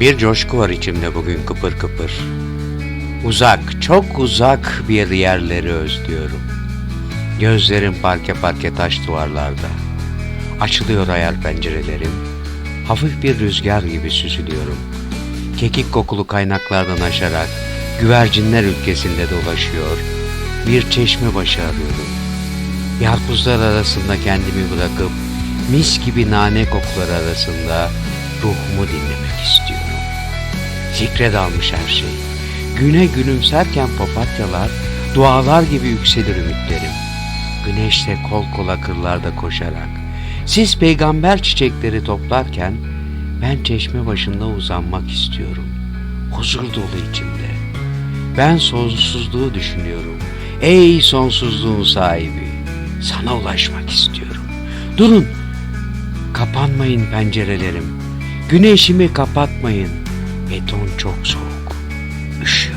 Bir coşku var içimde bugün kıpır kıpır. Uzak, çok uzak bir yerleri özlüyorum. Gözlerim parke parke taş duvarlarda. Açılıyor hayal pencerelerim. Hafif bir rüzgar gibi süzülüyorum. Kekik kokulu kaynaklardan aşarak güvercinler ülkesinde dolaşıyor. Bir çeşme başı arıyorum. Yarpuzlar arasında kendimi bırakıp mis gibi nane kokuları arasında ruhumu dinlemek istiyorum. Fikre dalmış her şey. Güne gülümserken papatyalar, dualar gibi yükselir ümitlerim. Güneşle kol kola kırlarda koşarak, siz peygamber çiçekleri toplarken ben çeşme başında uzanmak istiyorum. Huzur dolu içimde. Ben sonsuzluğu düşünüyorum. Ey sonsuzluğun sahibi, sana ulaşmak istiyorum. Durun, kapanmayın pencerelerim. Güneşimi kapatmayın. Beton çok soğuk. Üşüyorum.